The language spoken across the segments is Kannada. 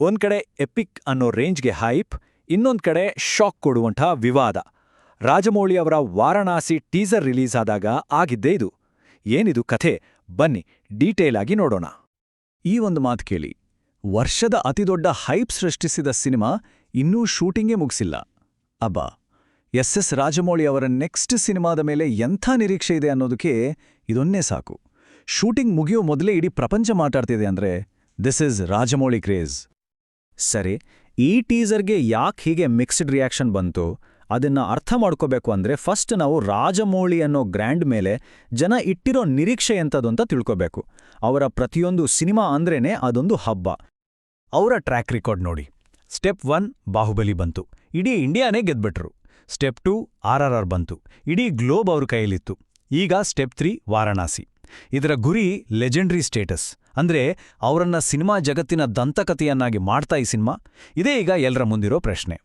ಒಂದ್ ಕಡೆ ಎಪಿಕ್ ಅನ್ನೋ ರೇಂಜ್ಗೆ ಹೈಪ್ ಇನ್ನೊಂದ್ ಕಡೆ ಶಾಕ್ ಕೊಡುವಂಥ ವಿವಾದ. ರಾಜಮೌಳಿ ಅವರ ವಾರಣಾಸಿ ಟೀಸರ್ ರಿಲೀಸ್ ಆದಾಗ ಆಗಿದ್ದೇ ಇದು. ಏನಿದು ಕಥೆ? ಬನ್ನಿ ಡೀಟೇಲ್ ಆಗಿ ನೋಡೋಣ. ಈ ಒಂದು ಮಾತು ಕೇಳಿ. ವರ್ಷದ ಅತಿದೊಡ್ಡ ಹೈಪ್ ಸೃಷ್ಟಿಸಿದ ಸಿನಿಮಾ ಇನ್ನೂ ಶೂಟಿಂಗೇ ಮುಗಿಸಿಲ್ಲ. ಅಬ್ಬ! ಎಸ್ ಎಸ್ ರಾಜಮೌಳಿ ಅವರ ನೆಕ್ಸ್ಟ್ ಸಿನಿಮಾದ ಮೇಲೆ ಎಂಥ ನಿರೀಕ್ಷೆ ಇದೆ ಅನ್ನೋದಕ್ಕೆ ಇದೊನ್ನೇ ಸಾಕು. ಶೂಟಿಂಗ್ ಮುಗಿಯೋ ಮೊದಲೇ ಇಡೀ ಪ್ರಪಂಚ ಮಾತಾಡ್ತಿದೆ ಅಂದ್ರೆ ದಿಸ್ ಇಸ್ ರಾಜಮೌಳಿ ಕ್ರೇಜ್ ಸರಿ, ಈ ಟೀಸರ್ಗೆ ಯಾಕೆ ಹೀಗೆ ಮಿಕ್ಸ್ಡ್ ರಿಯಾಕ್ಷನ್ ಬಂತು? ಅದನ್ನ ಅರ್ಥ ಮಾಡ್ಕೋಬೇಕು ಅಂದ್ರೆ ಫಸ್ಟ್ ನಾವು ರಾಜಮೌಳಿ ಅನ್ನೋ ಗ್ರ್ಯಾಂಡ್ ಮೇಲೆ ಜನ ಇಟ್ಟಿರೋ ನಿರೀಕ್ಷೆ ಎಂಥದ್ದು ಅಂತ ತಿಳ್ಕೋಬೇಕು. ಅವರ ಪ್ರತಿಯೊಂದು ಸಿನಿಮಾ ಅಂದ್ರೇನೆ ಅದೊಂದು ಹಬ್ಬ. ಅವರ ಟ್ರ್ಯಾಕ್ ರೆಕಾರ್ಡ್ ನೋಡಿ. ಸ್ಟೆಪ್ ಒನ್ ಬಾಹುಬಲಿ ಬಂತು. ಇಡೀ ಇಂಡಿಯಾನೇ ಗೆದ್ಬಿಟ್ರು. Step two R R R ಬಂತು. ಇಡೀ ಗ್ಲೋಬ್ ಅವ್ರ ಕೈಯಲ್ಲಿತ್ತು. ಈಗ ಸ್ಟೆಪ್ ತ್ರೀ ವಾರಣಾಸಿ. ಇದರ ಗುರಿ ಲೆಜೆಂಡ್ರಿ ಸ್ಟೇಟಸ್. ಅಂದ್ರೆ ಅವರನ್ನ ಸಿನಿಮಾ ಜಗತ್ತಿನ ದಂತಕಥೆಯನ್ನಾಗಿ ಮಾಡ್ತಾ ಈ ಸಿನಿಮಾ? ಇದೇ ಈಗ ಎಲ್ಲರ ಮುಂದಿರೋ ಪ್ರಶ್ನೆ.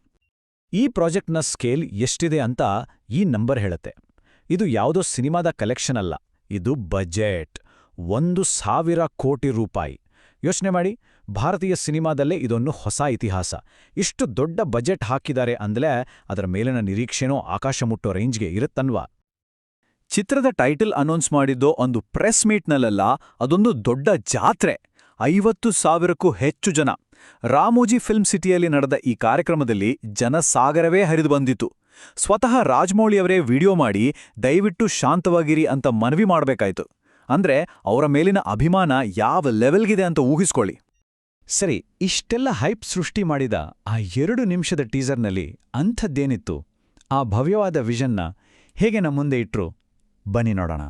ಈ ಪ್ರಾಜೆಕ್ಟ್ನ ಸ್ಕೇಲ್ ಎಷ್ಟಿದೆ ಅಂತ ಈ ನಂಬರ್ ಹೇಳುತ್ತೆ. ಇದು ಯಾವುದೋ ಸಿನಿಮಾದ ಕಲೆಕ್ಷನ್ ಅಲ್ಲ. ಇದು ಬಜೆಟ್. ಒಂದು ಸಾವಿರ ಕೋಟಿ ರೂಪಾಯಿ. ಯೋಚನೆ ಮಾಡಿ. ಭಾರತೀಯ ಸಿನಿಮಾದಲ್ಲೇ ಇದೊಂದು ಹೊಸ ಇತಿಹಾಸ. ಇಷ್ಟು ದೊಡ್ಡ ಬಜೆಟ್ ಹಾಕಿದ್ದಾರೆ ಅಂದಲೇ ಅದರ ಮೇಲಿನ ನಿರೀಕ್ಷೆನೋ ಆಕಾಶ ಮುಟ್ಟೋ ರೇಂಜ್ಗೆ ಇರುತ್ತನ್ವಾ? ಚಿತ್ರದ ಟೈಟಲ್ ಅನೌನ್ಸ್ ಮಾಡಿದ್ದೋ ಒಂದು ಪ್ರೆಸ್ ಮೀಟ್ನಲ್ಲೆಲ್ಲ, ಅದೊಂದು ದೊಡ್ಡ ಜಾತ್ರೆ. ಐವತ್ತು ಸಾವಿರಕ್ಕೂ ಹೆಚ್ಚು ಜನ. ರಾಮೋಜಿ ಫಿಲ್ಮ್ ಸಿಟಿಯಲ್ಲಿ ನಡೆದ ಈ ಕಾರ್ಯಕ್ರಮದಲ್ಲಿ ಜನಸಾಗರವೇ ಹರಿದು ಬಂದಿತು ಸ್ವತಃ ರಾಜಮೌಳಿಯವರೇ ವಿಡಿಯೋ ಮಾಡಿ, ದಯವಿಟ್ಟು ಶಾಂತವಾಗಿರಿ ಅಂತ ಮನವಿ ಮಾಡಬೇಕಾಯಿತು. ಅಂದ್ರೆ, ಅವರ ಮೇಲಿನ ಅಭಿಮಾನ ಯಾವ ಲೆವೆಲ್ಗಿದೆ ಅಂತ ಊಹಿಸ್ಕೊಳ್ಳಿ. ಸರಿ, ಇಷ್ಟೆಲ್ಲ ಹೈಪ್ ಸೃಷ್ಟಿ ಮಾಡಿದ ಆ ಎರಡು ನಿಮಿಷದ ಟೀಸರ್ನಲ್ಲಿ ಅಂಥದ್ದೇನಿತ್ತು? ಆ ಭವ್ಯವಾದ ವಿಷನ್ನ ಹೇಗೆ ನಮ್ಮ ಮುಂದೆ ಇಟ್ರು? ಬನ್ನಿ ನೋಡೋಣ.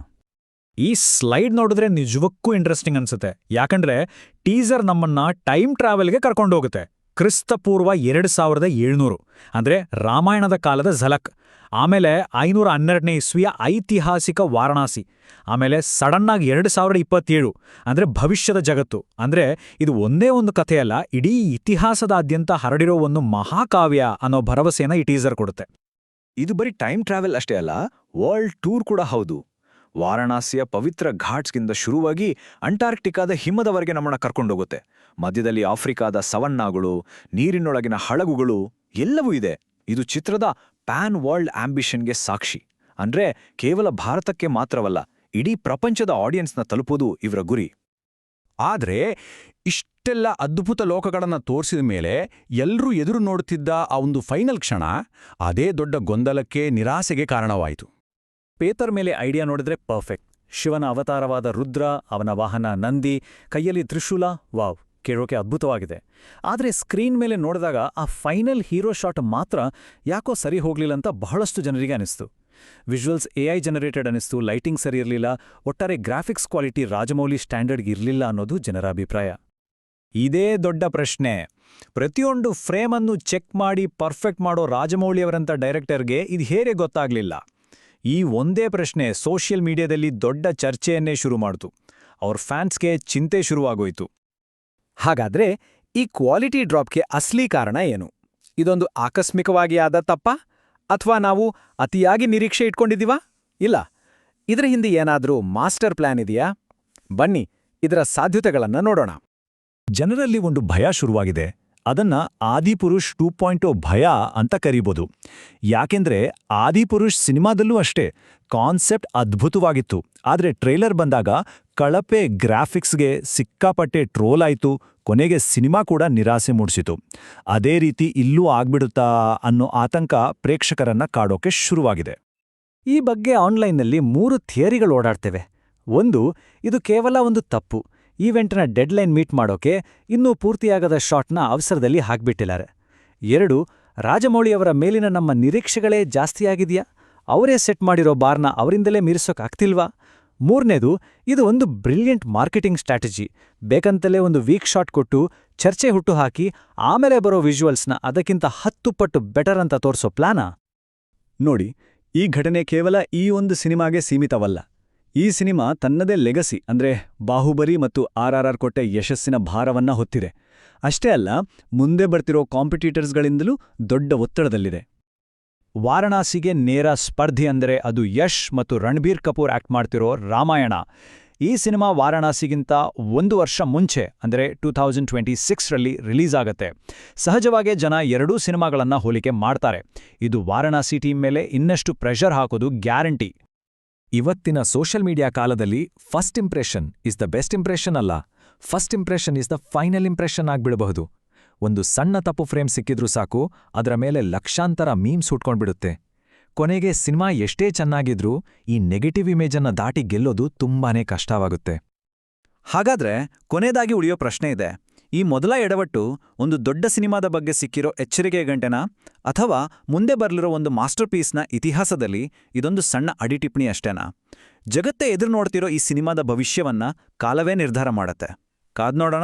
ಈ ಸ್ಲೈಡ್ ನೋಡಿದ್ರೆ ನಿಜವಕ್ಕೂ ಇಂಟ್ರೆಸ್ಟಿಂಗ್ ಅನ್ಸುತ್ತೆ. ಯಾಕಂದ್ರೆ ಟೀಸರ್ ನಮ್ಮನ್ನ ಟೈಮ್ ಟ್ರಾವೆಲ್ಗೆ ಕರ್ಕೊಂಡೋಗುತ್ತೆ ಕ್ರಿಸ್ತಪೂರ್ವ ಎರಡು ಸಾವಿರದ ಏಳ್ನೂರು. ಅಂದ್ರೆ ರಾಮಾಯಣದ ಕಾಲದ ಝಲಕ್. ಆಮೇಲೆ ಐನೂರ ಹನ್ನೆರಡನೇ ಇಸ್ವಿಯ ಐತಿಹಾಸಿಕ ವಾರಣಾಸಿ. ಆಮೇಲೆ ಸಡನ್ನಾಗಿ ಎರಡು ಸಾವಿರದ ಇಪ್ಪತ್ತೇಳು. ಅಂದ್ರೆ ಭವಿಷ್ಯದ ಜಗತ್ತು. ಅಂದ್ರೆ ಇದು ಒಂದೇ ಒಂದು ಕಥೆಯಲ್ಲ, ಇಡೀ ಇತಿಹಾಸದಾದ್ಯಂತ ಹರಡಿರೋ ಒಂದು ಮಹಾಕಾವ್ಯ ಅನ್ನೋ ಭರವಸೆಯನ್ನು ಈ ಟೀಸರ್ ಕೊಡುತ್ತೆ. ಇದು ಬರೀ ಟೈಮ್ ಟ್ರಾವೆಲ್ ಅಷ್ಟೇ ಅಲ್ಲ ವರ್ಲ್ಡ್ ಟೂರ್ ಕೂಡ ಹೌದು. ವಾರಣಾಸಿಯ ಪವಿತ್ರ ಘಾಟ್ಸ್ಗಿಂದ ಶುರುವಾಗಿ ಅಂಟಾರ್ಕ್ಟಿಕಾದ ಹಿಮದವರೆಗೆ ನಮ್ಮನ್ನ ಕರ್ಕೊಂಡೋಗುತ್ತೆ. ಮಧ್ಯದಲ್ಲಿ ಆಫ್ರಿಕಾದ ಸವನ್ನಾಗಳು, ನೀರಿನೊಳಗಿನ ಹಳಗುಗಳು ಎಲ್ಲವೂ ಇದೆ. ಇದು ಚಿತ್ರದ ಪ್ಯಾನ್ ವರ್ಲ್ಡ್ ಆಂಬಿಷನ್ಗೆ ಸಾಕ್ಷಿ. ಅಂದ್ರೆ ಕೇವಲ ಭಾರತಕ್ಕೆ ಮಾತ್ರವಲ್ಲ, ಇಡೀ ಪ್ರಪಂಚದ ಆಡಿಯನ್ಸ್ನ ತಲುಪೋದು ಇವರ ಗುರಿ. ಆದ್ರೆ ಇಷ್ಟೆಲ್ಲ ಅದ್ಭುತ ಲೋಕಗಳನ್ನ ತೋರಿಸಿದ ಮೇಲೆ ಎಲ್ಲರೂ ಎದುರು ನೋಡುತ್ತಿದ್ದ ಆ ಒಂದು ಫೈನಲ್ ಕ್ಷಣ, ಅದೇ ದೊಡ್ಡ ಗೊಂದಲಕ್ಕೆ ನಿರಾಸೆಗೆ ಕಾರಣವಾಯಿತು. ಪೇಪರ್ ಮೇಲೆ ಐಡಿಯಾ ನೋಡಿದ್ರೆ ಪರ್ಫೆಕ್ಟ್. ಶಿವನ ಅವತಾರವಾದ ರುದ್ರ, ಅವನ ವಾಹನ ನಂದಿ, ಕೈಯಲ್ಲಿ ತ್ರಿಶೂಲ, ವಾವ್, ಕೇಳೋಕೆ ಅದ್ಭುತವಾಗಿದೆ. ಆದರೆ ಸ್ಕ್ರೀನ್ ಮೇಲೆ ನೋಡಿದಾಗ ಆ ಫೈನಲ್ ಹೀರೋ ಶಾಟ್ ಮಾತ್ರ ಯಾಕೋ ಸರಿ ಹೋಗ್ಲಿಲ್ಲ ಅಂತ ಬಹಳಷ್ಟು ಜನರಿಗೆ ಅನಿಸ್ತು. ವಿಜುವಲ್ಸ್ ಎಐ ಜನರೇಟೆಡ್ ಅನಿಸ್ತು, ಲೈಟಿಂಗ್ ಸರಿ ಇರಲಿಲ್ಲ, ಒಟ್ಟಾರೆ ಗ್ರಾಫಿಕ್ಸ್ ಕ್ವಾಲಿಟಿ ರಾಜಮೌಳಿ ಸ್ಟ್ಯಾಂಡರ್ಡ್ಗೆ ಇರಲಿಲ್ಲ ಅನ್ನೋದು ಜನರ ಅಭಿಪ್ರಾಯ. ಇದೇ ದೊಡ್ಡ ಪ್ರಶ್ನೆ. ಪ್ರತಿಯೊಂದು ಫ್ರೇಮನ್ನು ಚೆಕ್ ಮಾಡಿ ಪರ್ಫೆಕ್ಟ್ ಮಾಡೋ ರಾಜಮೌಳಿಯವರಂಥ ಡೈರೆಕ್ಟರ್ಗೆ ಇದು ಹೇಗೆ ಗೊತ್ತಾಗ್ಲಿಲ್ಲ? ಈ ಒಂದೇ ಪ್ರಶ್ನೆ ಸೋಷಿಯಲ್ ಮೀಡಿಯಾದಲ್ಲಿ ದೊಡ್ಡ ಚರ್ಚೆಯನ್ನೇ ಶುರು ಮಾಡ್ತು. ಅವ್ರ ಫ್ಯಾನ್ಸ್ಗೆ ಚಿಂತೆ ಶುರುವಾಗೋಯ್ತು. ಹಾಗಾದ್ರೆ ಈ ಕ್ವಾಲಿಟಿ ಡ್ರಾಪ್ಗೆ ಅಸಲಿ ಕಾರಣ ಏನು? ಇದೊಂದು ಆಕಸ್ಮಿಕವಾಗಿ ಆದ ತಪ್ಪ? ಅಥವಾ ನಾವು ಅತಿಯಾಗಿ ನಿರೀಕ್ಷೆ ಇಟ್ಕೊಂಡಿದ್ದೀವಾ? ಇಲ್ಲ. ಇದರ ಹಿಂದೆ ಏನಾದರೂ ಮಾಸ್ಟರ್ ಪ್ಲಾನ್ ಇದೆಯಾ? ಬನ್ನಿ, ಇದರ ಸಾಧ್ಯತೆಗಳನ್ನ ನೋಡೋಣ. ಜನರಲ್ಲಿ ಒಂದು ಭಯ ಶುರುವಾಗಿದೆ. ಅದನ್ನ ಆದಿಪುರುಷ್ ಟೂ ಪಾಯಿಂಟ್ ಭಯ ಅಂತ ಕರೀಬೋದು. ಯಾಕೆಂದ್ರೆ ಆದಿಪುರುಷ್ ಸಿನಿಮಾದಲ್ಲೂ ಅಷ್ಟೇ ಕಾನ್ಸೆಪ್ಟ್ ಅದ್ಭುತವಾಗಿತ್ತು. ಆದರೆ ಟ್ರೇಲರ್ ಬಂದಾಗ ಕಳಪೆ ಗ್ರಾಫಿಕ್ಸ್ಗೆ ಸಿಕ್ಕಾಪಟ್ಟೆ ಟ್ರೋಲ್ ಆಯ್ತು, ಕೊನೆಗೆ ಸಿನಿಮಾ ಕೂಡ ನಿರಾಸೆ ಮೂಡಿಸಿತು. ಅದೇ ರೀತಿ ಇಲ್ಲೂ ಆಗ್ಬಿಡುತ್ತಾ ಅನ್ನೋ ಆತಂಕ ಪ್ರೇಕ್ಷಕರನ್ನ ಕಾಡೋಕೆ ಶುರುವಾಗಿದೆ. ಈ ಬಗ್ಗೆ ಆನ್ಲೈನ್ನಲ್ಲಿ ಮೂರು ಥಿಯರಿಗಳು ಓಡಾಡ್ತೇವೆ. ಒಂದು, ಇದು ಕೇವಲ ಒಂದು ತಪ್ಪು. ಈವೆಂಟ್ನ ಡೆಡ್ಲೈನ್ ಮೀಟ್ ಮಾಡೋಕೆ ಇನ್ನೂ ಪೂರ್ತಿಯಾಗದ ಶಾಟ್ನ ಅವಸರದಲ್ಲಿ ಹಾಕ್ಬಿಟ್ಟಿದ್ದಾರೆ. ಎರಡು, ರಾಜಮೌಳಿಯವರ ಮೇಲಿನ ನಮ್ಮ ನಿರೀಕ್ಷೆಗಳೇ ಜಾಸ್ತಿಯಾಗಿದೆಯಾ? ಅವರೇ ಸೆಟ್ ಮಾಡಿರೋ ಬಾರ್ನ ಅವರಿಂದಲೇ ಮೀರಿಸೋಕ್ಕಾಗ್ತಿಲ್ವಾ ಮೂರನೇದು, ಇದು ಒಂದು ಬ್ರಿಲಿಯಂಟ್ ಮಾರ್ಕೆಟಿಂಗ್ ಸ್ಟ್ರಾಟಜಿ. ಬೇಕಂತಲೇ ಒಂದು ವೀಕ್ ಶಾಟ್ ಕೊಟ್ಟು ಚರ್ಚೆ ಹುಟ್ಟು ಹಾಕಿ ಆಮೇಲೆ ಬರೋ ವಿಜುವಲ್ಸ್ನ ಅದಕ್ಕಿಂತ ಹತ್ತು ಪಟ್ಟು ಬೆಟರ್ ಅಂತ ತೋರಿಸೋ ಪ್ಲಾನಾ? ನೋಡಿ, ಈ ಘಟನೆ ಕೇವಲ ಈ ಒಂದು ಸಿನಿಮಾಗೆ ಸೀಮಿತವಲ್ಲ. ಈ ಸಿನಿಮಾ ತನ್ನದೇ ಲೆಗಸಿ, ಅಂದ್ರೆ ಬಾಹುಬಲಿ ಮತ್ತು ಆರ್ ಆರ್ ಆರ್ ಕೊಟ್ಟೆ ಯಶಸ್ಸಿನ ಭಾರವನ್ನ ಹೊತ್ತಿದೆ. ಅಷ್ಟೇ ಅಲ್ಲ, ಮುಂದೆ ಬರ್ತಿರೋ ಕಾಂಪಿಟೀಟರ್ಸ್ಗಳಿಂದಲೂ ದೊಡ್ಡ ಒತ್ತಡದಲ್ಲಿದೆ. ವಾರಣಾಸಿಗೆ ನೇರ ಸ್ಪರ್ಧಿ ಅಂದರೆ ಅದು ಯಶ್ ಮತ್ತು ರಣಬೀರ್ ಕಪೂರ್ ಆಕ್ಟ್ ಮಾಡ್ತಿರೋ ರಾಮಾಯಣ. ಈ ಸಿನಿಮಾ ವಾರಣಾಸಿಗಿಂತ ಒಂದು ವರ್ಷ ಮುಂಚೆ, ಅಂದರೆ ಟೂ ಥೌಸಂಡ್ ಟ್ವೆಂಟಿ ಸಿಕ್ಸ್ರಲ್ಲಿ ರಿಲೀಸ್ ಆಗತ್ತೆ. ಸಹಜವಾಗೇ ಜನ ಎರಡೂ ಸಿನಿಮಾಗಳನ್ನು ಹೋಲಿಕೆ ಮಾಡ್ತಾರೆ. ಇದು ವಾರಣಾಸಿ ಟೀಮ್ ಮೇಲೆ ಇನ್ನಷ್ಟು ಪ್ರೆಷರ್ ಹಾಕೋದು ಗ್ಯಾರಂಟಿ. ಇವತ್ತಿನ ಸೋಷಿಯಲ್ ಮೀಡಿಯಾ ಕಾಲದಲ್ಲಿ first impression is the best impression ಅಲ್ಲ. First impression is the final impression ಆಗ್ಬಿಡಬಹುದು. ಒಂದು ಸಣ್ಣ ತಪ್ಪು ಫ್ರೇಮ್ ಸಿಕ್ಕಿದ್ರೂ ಸಾಕು, ಅದರ ಮೇಲೆ ಲಕ್ಷಾಂತರ ಮೀಮ್ಸ್ ಹುಟ್ಕೊಂಡ್ಬಿಡುತ್ತೆ. ಕೊನೆಗೆ ಸಿನಿಮಾ ಎಷ್ಟೇ ಚೆನ್ನಾಗಿದ್ರೂ ಈ ನೆಗೆಟಿವ್ ಇಮೇಜನ್ನ ದಾಟಿ ಗೆಲ್ಲೋದು ತುಂಬಾನೇ ಕಷ್ಟವಾಗುತ್ತೆ. ಹಾಗಾದ್ರೆ ಕೊನೆಯದಾಗಿ ಉಳಿಯೋ ಪ್ರಶ್ನೆ ಇದೆ. ಈ ಮೊದಲ ಎಡವಟ್ಟು ಒಂದು ದೊಡ್ಡ ಸಿನಿಮಾದ ಬಗ್ಗೆ ಸಿಕ್ಕಿರೋ ಎಚ್ಚರಿಕೆ ಗಂಟೆನಾ ಅಥವಾ ಮುಂದೆ ಬರಲಿರೋ ಒಂದು ಮಾಸ್ಟರ್ ಪೀಸ್ನ ಇತಿಹಾಸದಲ್ಲಿ ಇದೊಂದು ಸಣ್ಣ ಅಡಿಟಿಪ್ಪಣಿ ಅಷ್ಟೇನಾ? ಜಗತ್ತೇ ಎದುರು ನೋಡ್ತಿರೋ ಈ ಸಿನಿಮಾದ ಭವಿಷ್ಯವನ್ನ ಕಾಲವೇ ನಿರ್ಧಾರ ಮಾಡತ್ತೆ. ಕಾದ್ ನೋಡೋಣ.